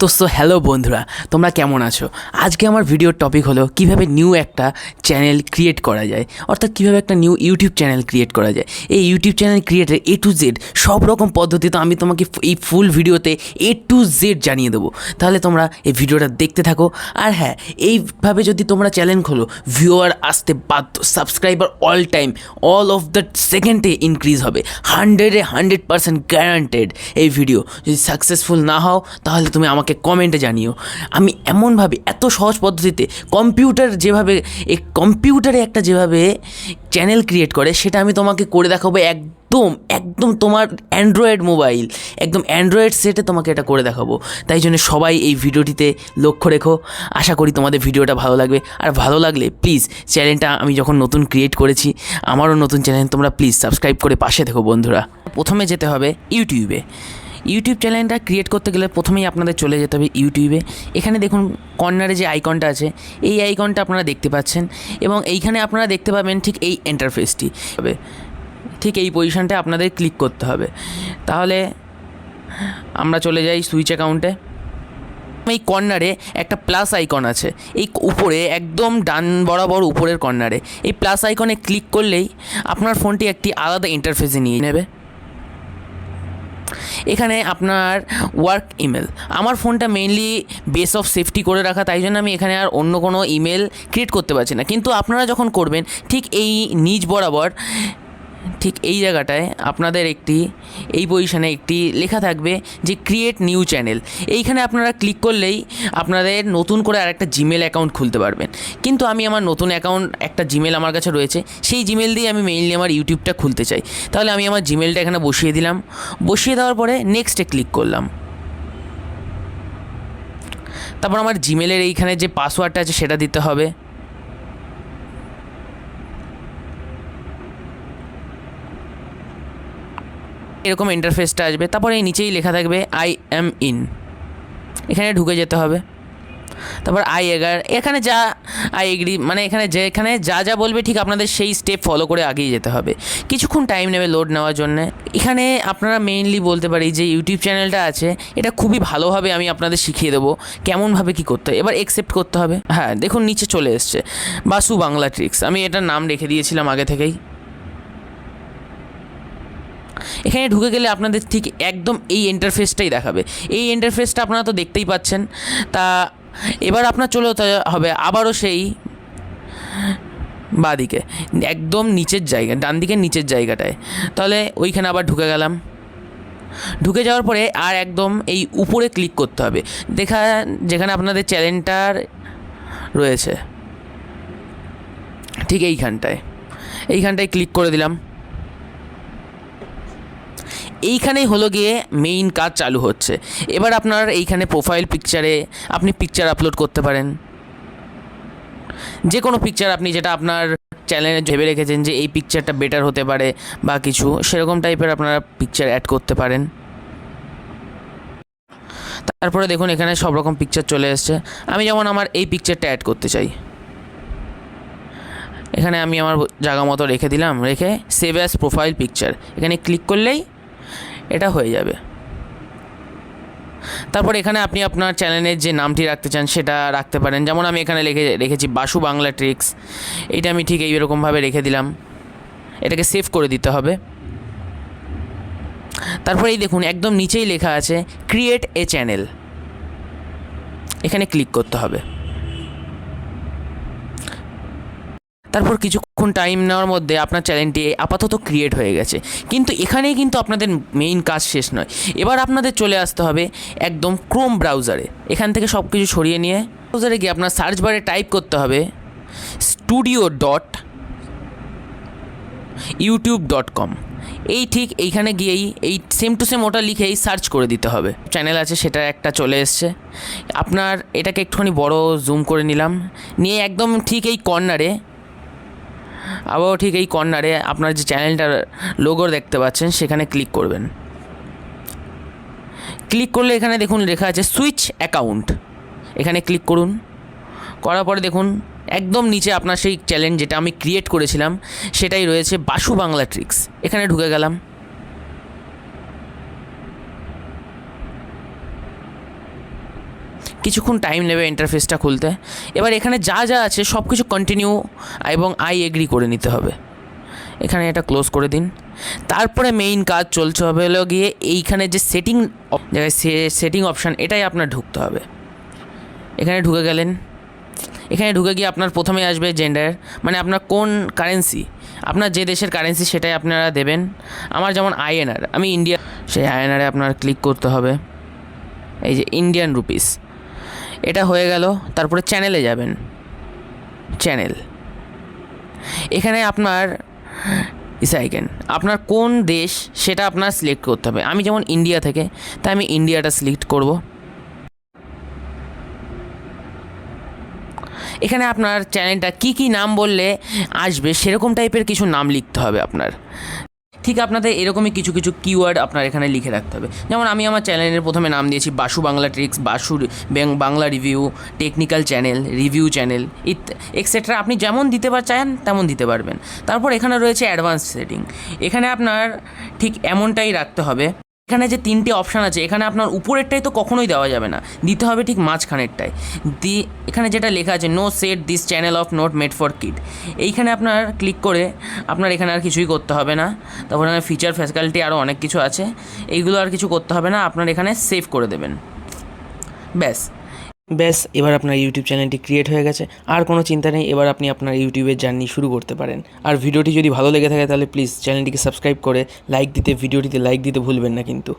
তো so hello বন্ধুরা, তোমরা কেমন আছো? আজকে আমার ভিডিওর টপিক হলো কীভাবে নিউ একটা চ্যানেল ক্রিয়েট করা যায়, অর্থাৎ কীভাবে একটা নিউ ইউটিউব চ্যানেল ক্রিয়েট করা যায়। এই ইউটিউব চ্যানেল ক্রিয়েটের এ টু জেড সব রকম পদ্ধতি তো আমি তোমাকে এই ফুল ভিডিওতে এ টু জেড জানিয়ে দেবো। তাহলে তোমরা এই ভিডিওটা দেখতে থাকো। আর হ্যাঁ এইভাবে যদি তোমরা চ্যানেল খোলো ভিউয়ার আসতে বাধ্য subscriber all time all of the সেকেন্ডে ইনক্রিজ হবে। হান্ড্রেডে হান্ড্রেড পার্সেন্ট গ্যারান্টেড এই ভিডিও যদি সাকসেসফুল না হও, তাহলে তুমি আমাকে কমেন্টে জানিও। আমি এমনভাবে, এত সহজ পদ্ধতিতে কম্পিউটার যেভাবে এই কম্পিউটারে একটা যেভাবে চ্যানেল ক্রিয়েট করে, সেটা আমি তোমাকে করে দেখাবো একদম একদম তোমার অ্যান্ড্রয়েড মোবাইল একদম অ্যান্ড্রয়েড সেটে তোমাকে এটা করে দেখাবো। তাই জন্য সবাই এই ভিডিওটিতে লক্ষ্য রেখো। আশা করি তোমাদের ভিডিওটা ভালো লাগবে। আর ভালো লাগলে প্লিজ চ্যানেলটা আমি যখন নতুন ক্রিয়েট করেছি, আমারও নতুন চ্যানেল তোমরা প্লিজ সাবস্ক্রাইব করে পাশে থেকো বন্ধুরা। প্রথমে যেতে হবে ইউটিউবে ইউটিউব চ্যানেলটা ক্রিয়েট করতে গেলে প্রথমেই আপনাদের চলে যেতে হবে ইউটিউবে এখানে দেখুন কর্নারে যে আইকনটা আছে, এই আইকনটা আপনারা দেখতে পাচ্ছেন এবং এইখানে আপনারা দেখতে পাবেন ঠিক এই ইন্টারফেসটি হবে ঠিক এই পজিশনটা আপনাদের ক্লিক করতে হবে। তাহলে আমরা চলে যাই সুইচ অ্যাকাউন্টে এই কর্নারে একটা প্লাস আইকন আছে, এই উপরে একদম ডান বরাবর উপরের কর্নারে এই প্লাস আইকনে ক্লিক করলেই আপনার ফোনটি একটি আলাদা ইন্টারফেসে নিয়ে নেবে। এখানে আপনার ওয়ার্ক ইমেল আমার ফোনটা মেইনলি বেস অফ সেফটি করে রাখা, তাই জন্য আমি এখানে আর অন্য কোনো ইমেল ক্রিয়েট করতে পারছি না। কিন্তু আপনারা যখন করবেন, ঠিক এই নিজ বরাবর ঠিক এই জায়গাটায় আপনাদের একটি, এই পজিশানে একটি লেখা থাকবে যে ক্রিয়েট নিউ চ্যানেল এইখানে আপনারা ক্লিক করলেই আপনাদের নতুন করে আরেকটা জিমেল অ্যাকাউন্ট খুলতে পারবেন। কিন্তু আমি আমার নতুন অ্যাকাউন্ট একটা জিমেল আমার কাছে রয়েছে, সেই জিমেল দিয়ে আমি মেইনলি আমার ইউটিউবটা খুলতে চাই। তাহলে আমি আমার জিমেলটা এখানে বসিয়ে দিলাম। বসিয়ে দেওয়ার পরে নেক্সটে ক্লিক করলাম। তারপর আমার জিমেলের এইখানে যে পাসওয়ার্ডটা আছে সেটা দিতে হবে। এরকম ইন্টারফেসটা আসবে। তারপরে এই নিচেই লেখা থাকবে আই এম ইন এখানে ঢুকে যেতে হবে। তারপর আই এগার এখানে যা আই এগ্রি মানে এখানে যে, এখানে যা যা বলবে ঠিক আপনাদের সেই স্টেপ ফলো করে আগিয়ে যেতে হবে। কিছুক্ষণ টাইম নেবে লোড নেওয়ার জন্য। এখানে আপনারা মেইনলি বলতে পারি যে ইউটিউব চ্যানেলটা আছে, এটা খুবই ভালোভাবে আমি আপনাদের শিখিয়ে দেবো কেমনভাবে কী করতে হয়। এবার একসেপ্ট করতে হবে। হ্যাঁ দেখুন নিচে চলে এসছে। বাসু বাংলা ট্রিক্স আমি এটার নাম রেখে দিয়েছিলাম আগে থেকেই। এখানে ঢুকে গেলে আপনাদের ঠিক একদম এই ইন্টারফেসটাই দেখাবে। এই ইন্টারফেসটা আপনারা তো দেখতেই পাচ্ছেন। তা এবার আপনার চলে হবে আবারও সেই বাদিকে, একদম নিচের জায়গা ডান দিকের নিচের জায়গাটায়। তাহলে ওইখানে আবার ঢুকে গেলাম। ঢুকে যাওয়ার পরে আর একদম এই উপরে ক্লিক করতে হবে। দেখা যেখানে আপনাদের চ্যানেলটার রয়েছে, ঠিক এইখানটায়। এইখানটায় ক্লিক করে দিলাম। এইখানেই হলো গিয়ে মেইন কাজ চালু হচ্ছে। এবার আপনার এইখানে প্রোফাইল পিকচারে আপনি পিকচার আপলোড করতে পারেন। যে কোনো পিকচার আপনি যেটা আপনার চ্যানেলে ভেবে রেখেছেন যে এই পিকচারটা বেটার হতে পারে বা কিছু, সেরকম টাইপের আপনারা পিকচার অ্যাড করতে পারেন। তারপরে দেখুন এখানে সব রকম পিকচার চলে এসছে। আমি যেমন আমার এই পিকচারটা অ্যাড করতে চাই। এখানে আমি আমার জায়গা মতো রেখে দিলাম, রেখে সেভ অ্যাজ প্রোফাইল পিকচার এখানে ক্লিক করলেই এটা হয়ে যাবে। তারপর এখানে আপনি আপনার চ্যানেলের যে নামটি রাখতে চান সেটা রাখতে পারেন। যেমন আমি এখানে লিখে, রেখেছি বাসু বাংলা ট্রিক্স এটা আমি ঠিক এইরকমভাবে রেখে দিলাম। এটাকে সেভ করে দিতে হবে। তারপর এই দেখুন, একদম নিচেই লেখা আছে ক্রিয়েট এ চ্যানেল এখানে ক্লিক করতে হবে। তারপর কিছুক্ষণ টাইম নেওয়ার মধ্যে আপনার চ্যানেলটি আপাতত ক্রিয়েট হয়ে গেছে। কিন্তু এখানেই কিন্তু আপনাদের মেইন কাজ শেষ নয়। এবার আপনাদের চলে আসতে হবে একদম ক্রোম ব্রাউজারে এখান থেকে সব কিছু সরিয়ে নিয়ে ব্রাউজারে গিয়ে আপনার সার্চ বারে টাইপ করতে হবে studio dot YouTube dot com এই ঠিক এইখানে গিয়েই এই সেম টু সেম ওটা লিখেই সার্চ করে দিতে হবে। চ্যানেল আছে সেটা একটা চলে এসছে। আপনার এটাকে একটুখানি বড় জুম করে নিলাম। নিয়ে একদম ঠিক এই কর্নারে আবারও ঠিক এই কর্নারে আপনার যে চ্যানেলটার লোগো দেখতে পাচ্ছেন, সেখানে ক্লিক করবেন। ক্লিক করলে এখানে দেখুন লেখা আছে সুইচ অ্যাকাউন্ট এখানে ক্লিক করুন। করার পরে দেখুন, একদম নিচে আপনার সেই চ্যালেঞ্জ যেটা আমি ক্রিয়েট করেছিলাম, সেটাই রয়েছে বাসু বাংলা ট্রিক্স এখানে ঢুকে গেলাম। কিছুক্ষণ টাইম নেবে ইন্টারফেসটা খুলতে। এবার এখানে যা যা আছে সব কিছু কন্টিনিউ এবং আই এগ্রি করে নিতে হবে। এখানে এটা ক্লোজ করে দিন। তারপরে মেইন কাজ চলছে হবে হলো গিয়ে এইখানে যে সেটিং জায়গায় সেটিং অপশান এটাই আপনার ঢুকতে হবে। এখানে ঢুকে গেলেন। এখানে ঢুকে গিয়ে আপনার প্রথমে আসবে জেন্ডার মানে আপনার কোন কারেন্সি আপনার যে দেশের কারেন্সি সেটাই আপনারা দেবেন। আমার যেমন আইএনআর আমি ইন্ডিয়া সেই আইএনআরে আপনার ক্লিক করতে হবে। এই যে ইন্ডিয়ান রুপিস এটা হয়ে গেল, তারপরে চ্যানেলে যাবেন। চ্যানেল এখানে আপনার ইসাইকেন আপনার কোন দেশ সেটা আপনার সিলেক্ট করতে হবে। আমি যেমন ইন্ডিয়া থেকে, তাই আমি ইন্ডিয়াটা সিলেক্ট করব। এখানে আপনার চ্যানেলটা কি কি নাম বললে আসবে, সেরকম টাইপের কিছু নাম লিখতে হবে আপনার। ঠিক আপনাদের এরকমই কিছু কিছু কিওয়ার্ড আপনার এখানে লিখে রাখতে হবে। যেমন আমি আমার চ্যানেলের প্রথমে নাম দিয়েছি Basu Bangla tricks Basu Bangla review technical channel review channel ইত এক্সেট্রা আপনি যেমন দিতে চান, তেমন দিতে পারবেন। তারপর এখানে রয়েছে অ্যাডভান্স সেটিং এখানে আপনার ঠিক এমনটাই রাখতে হবে। এখানে যে তিনটে অপশান আছে, এখানে আপনার উপরেরটাই তো কখনোই দেওয়া যাবে না। দিতে হবে ঠিক মাঝখানেরটাই। দি, এখানে যেটা লেখা আছে no set this channel of not made for kid এইখানে আপনার ক্লিক করে আপনার এখানে আর কিছুই করতে হবে না। তারপর এখানে ফিচার ফ্যাসিলিটি আরও অনেক কিছু আছে। এইগুলো আর কিছু করতে হবে না, আপনার এখানে সেভ করে দেবেন। ব্যাস। ব্যাস, এবার আপনার ইউটিউব চ্যানেলটি ক্রিয়েট হয়ে গেছে। আর কোনো চিন্তা নেই, এবার আপনি আপনার ইউটিউবের জার্নি শুরু করতে পারেন। আর ভিডিওটি যদি ভালো লেগে থাকে, তাহলে প্লিজ চ্যানেলটিকে সাবস্ক্রাইব করে লাইক দিতে, ভিডিওটিতে লাইক দিতে ভুলবেন না কিন্তু।